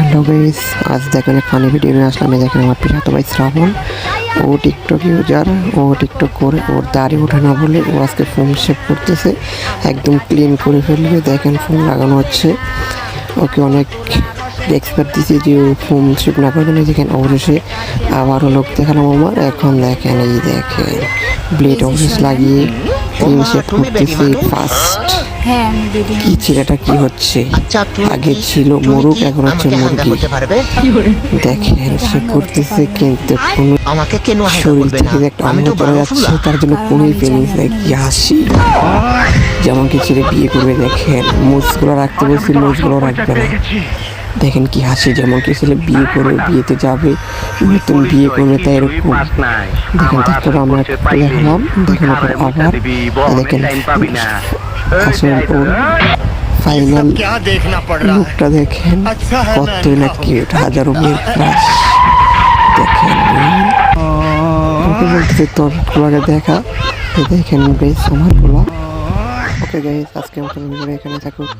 Hello guys, আজ দেখেন funny video নিয়ে আসলাম। দেখেন আমার পিঠাতো ভাই শ্রাবণ। ও টিকটক ইউজার ও টিকটক করে, ওর দাড়ি ওঠে না বলে ও আজকে ফোন শেভ করতেছে। একদম ক্লিন করে ফেলবে। দেখেন ফোন লাগানো হচ্ছে। ওকে অনেক এক্সপার্ট দিয়েছি যে ও ফোন শেভ না করবেন এই দেখেন অবশেষে আবারও লোক দেখালাম আমার। এখন দেখেন এই দেখেন ব্লেড অফিস লাগিয়ে শেভ করতেছে ফার্স্ট কি ছেলেটা কি হচ্ছে? আচ্ছা আগে ছিল মোরগ এখন হচ্ছে মুরগি। দেখেন সে করতেছে কিন্তু কোনো আমাকে কেন শরীর থেকে একটা অঙ্গ যাচ্ছে তার জন্য কোনোই ফিলিংস নেই কি হাসি। যেমন কি ছেলে বিয়ে করবে দেখেন মুজগুলো রাখতে বলছি মুজগুলো রাখবে না। দেখেন কি হাসি, যেমন কি ছেলে বিয়ে করে, বিয়েতে যাবে, নতুন বিয়ে করবে, তাই এরকম। দেখেন তারপর আমরা দেখালাম দেখানোর পর আবার দেখেন, হাসির পর ফাইনাল লুকটা দেখেন কতই না কিউট হাজারো দেখেন, ওকে তোর দেখা। দেখেন, বেশ, আমার ব্লগ ওকে আজকে এখানে থাকুক।